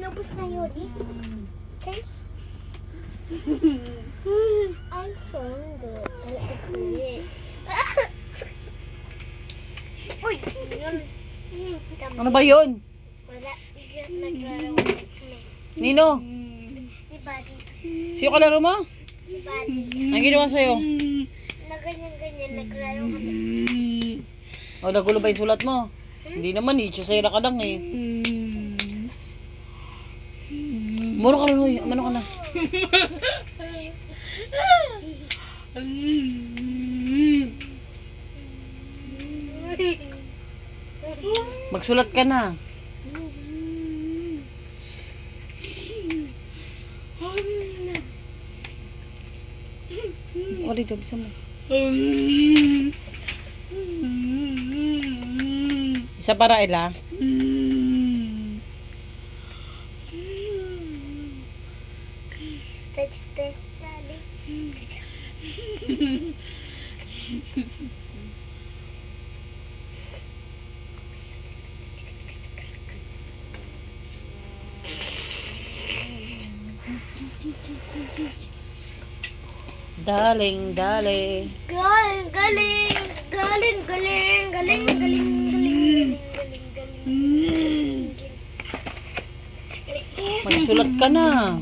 Nabos na yun. Okay? I'm sorry. Uy! Yun. Tama. Ano ba yun? Wala. Naglaro kami. Nino, Si Buddy. siyo kalaro mo? Si Buddy. Ang ginawa sa'yo? Na ganyan-ganyan. Naglaro kami. O, nagulo ba yung sulat mo? Hindi naman eh, sisira ka lang eh. Muro ka lang, Uy. Ano ka na? Magsulat ka na. O, dito, bisa mo. Isa para Ella. Stretch, stretch, Daddy. Daling, dali. Galing, galing, galing, galing, galing, galing, galing, galing, galing, galing. Magsulat ka na.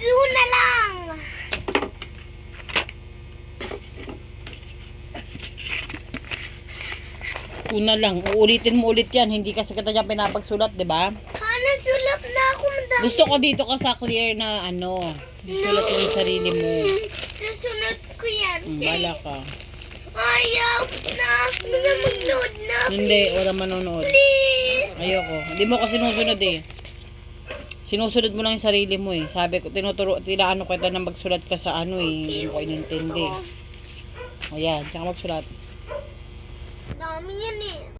Yun na lang. Una lang, uulitin mo ulit yan. Hindi kasi kita dyan pinapagsulat, di ba? Hana, sulat na ako. madami. Gusto ko dito ka sa clear na ano. Sulat mo yung sarili mo. Susunod ko yan. Mm, bala ka. Ayaw na. Gusto mag-load na. Hindi, wala manonood. Please. Ayoko. Hindi mo kasi sinusunod eh. Sinusunod mo lang yung sarili mo eh. Sabi ko, tinuturo, tinaano kita na magsulat ka sa ano eh. Hindi ko inintindi. Ayan, tsaka magsulat. Mommy and Nan.